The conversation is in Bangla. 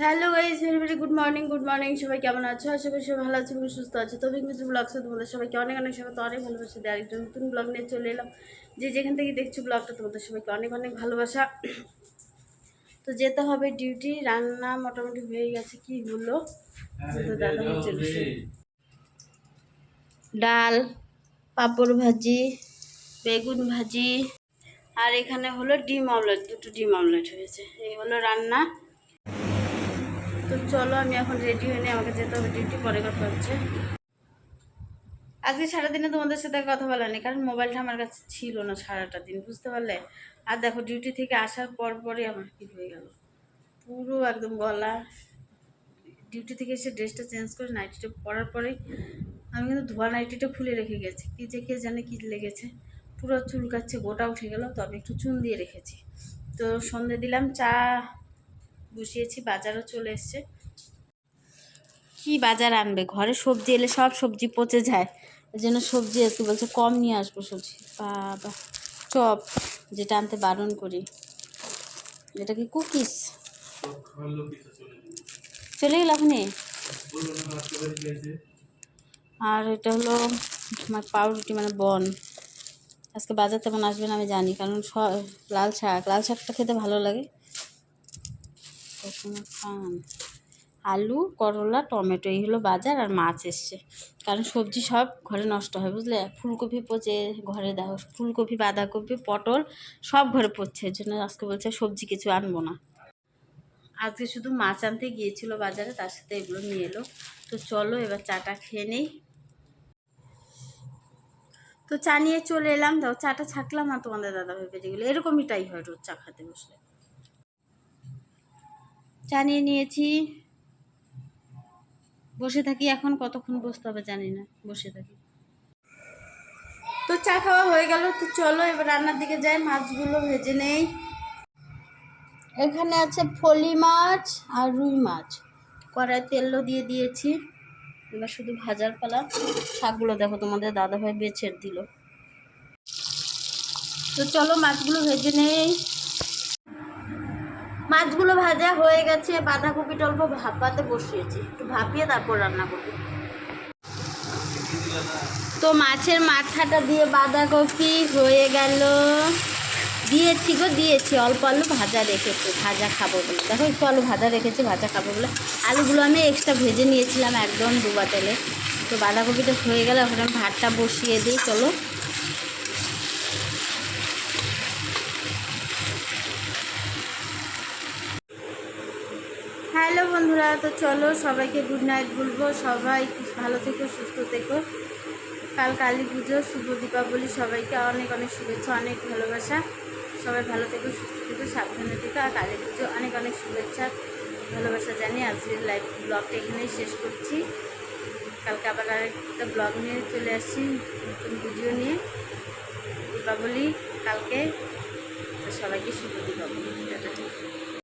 Hello guys very very good morning good morning সবাই কেমন আছো? আশা করি সবাই ভালো আছে এবং সুস্থ আছে। তবে কিন্তু ব্লগসে তোমাদের সবাইকে অনেক অনেক সবাই তো অনেক ভালোবাসা দেয় আরেকটা নতুন ব্লগ নিয়ে চলে এলাম। যে যেখান থেকে দেখছ ব্লগটা তোমাদের সবাইকে অনেক অনেক ভালোবাসা। তো যেতে হবে ডিউটি রান্না মোটামুটি হয়ে গেছে কি হলো? তো দাদা চলে ডাল পাঁপড় ভাজি বেগুন ভাজি আর এখানে হলো ডিম অমলেট দুটো ডিম অমলেট হয়েছে। এই হলো রান্না। তো চলো, আমি এখন রেডি হয়ে নিই আমাকে যেতে হবে ডিউটি পরে কথা হচ্ছে। আজকে সারাদিনে তোমাদের সাথে কথা বলা নেই, কারণ মোবাইলটা আমার কাছে ছিল না সারাটা দিন, বুঝতে পারলে? আর দেখো ডিউটি থেকে আসার পর পরে আমার কি হয়ে গেল। পুরো একদম গলা। ডিউটি থেকে এসে ড্রেসটা চেঞ্জ করে নাইটিটা পরার পরেই আমি কিন্তু ধোয়া নাইটিটা খুলে রেখে গেছি। কি যে কে জানে কি লেগেছে। পুরো চুলকাচ্ছে, গোটা উঠে গেল, তো আমি একটু চুন দিয়ে রেখেছি। তো সন্ধে দিলাম, চা বসিয়েছি, বাজারও চলে এসছে। কি বাজার আনবে? ঘরে সবজি এলে সব সবজি পচে যায়। এই জন্য সবজি একটু বলছে, কম নিয়ে আসব সবজি। বাবা, চপ যেটা আনতে বারণ করি। যেটা কি কুকিস চলে গেল আপনি আর এটা হলো আমার পাউরুটি মানে বন। আজকে বাজার তেমন আসবে না, আমি জানি, কারণ লাল শাক। লাল শাকটা খেতে ভালো লাগে। কখনো খান। আলু, করলা, টমেটো, এই হলো বাজার আর মাছ এসছে। কারণ সবজি সব ঘরে নষ্ট হয়, বুঝলে? ফুলকপি পচে ঘরে দেখো ফুলকপি, বাঁধাকপি, পটল সব ঘরে এর জন্য আজকে বলছে সবজি কিছু আনব না। আজকে শুধু মাছ আনতে গিয়েছিল বাজারে, তার সাথে এগুলো নিয়ে এলো। তো চলো এবার চাটা খেয়ে নেই। তো চা নিয়ে চলে এলাম। দাও, চাটা ছাকলাম না তোমাদের দাদা ভাই বেরিয়ে গেলো। এরকমইটাই হয় রোজ চা খেতে বসলে। চা নিয়ে নিয়েছি। বসে থাকি এখন, কতক্ষণ বসতে হবে জানি না, বসে থাকি। তো চা খাওয়া হয়ে গেল, তো চলো এবার রান্নার দিকে যাই, মাছগুলো ভেজে নেই। এখানে আছে ফলি মাছ আর রুই মাছ। কড়াই তেলও দিয়ে দিয়েছি। এবার শুধু ভাজার পালা। শাকগুলো দেখো তোমাদের দাদাভাই বেছে দিল। তো চলো মাছগুলো ভেজে নেই। মাছগুলো ভাজা হয়ে গেছে বাঁধাকপিটা অল্প ভাপাতে বসিয়েছি। একটু ভাপিয়ে তারপর রান্না করব। তো মাছের মাথাটা দিয়ে বাঁধাকপি হয়ে গেল। দিয়েছি গো, দিয়েছি। অল্প আলু ভাজা রেখেছি, ভাজা খাব বলে। দেখো, একটু আলু ভাজা রেখেছি, ভাজা খাব বলে। আলুগুলো আমি এক্সট্রা ভেজে নিয়েছিলাম একদম ডুবা তেলে। তো বাঁধাকপিটা হয়ে গেলে ওখানে আমি ভাতটা বসিয়ে দিই। চলো। হ্যালো বন্ধুরা, তো চলো সবাইকে গুড নাইট বলব। সবাই ভালো থেকো, সুস্থ থেকো। কাল কালী পুজো, শুভ দীপাবলি, সবাইকে অনেক অনেক শুভেচ্ছা, অনেক ভালোবাসা। সবাই ভালো থেকো, সুস্থ থেকো, সাবধানে থেকো, আর কালী পুজো অনেক অনেক শুভেচ্ছা, ভালোবাসা জানি আজকের লাইভ ব্লগটা এখানেই শেষ করছি। কালকে আবার আরেকটা ব্লগ নিয়ে চলে আসছি, নতুন ভিডিও নিয়ে। দীপাবলি কালকে সবাইকে শুভ দীপাবলি।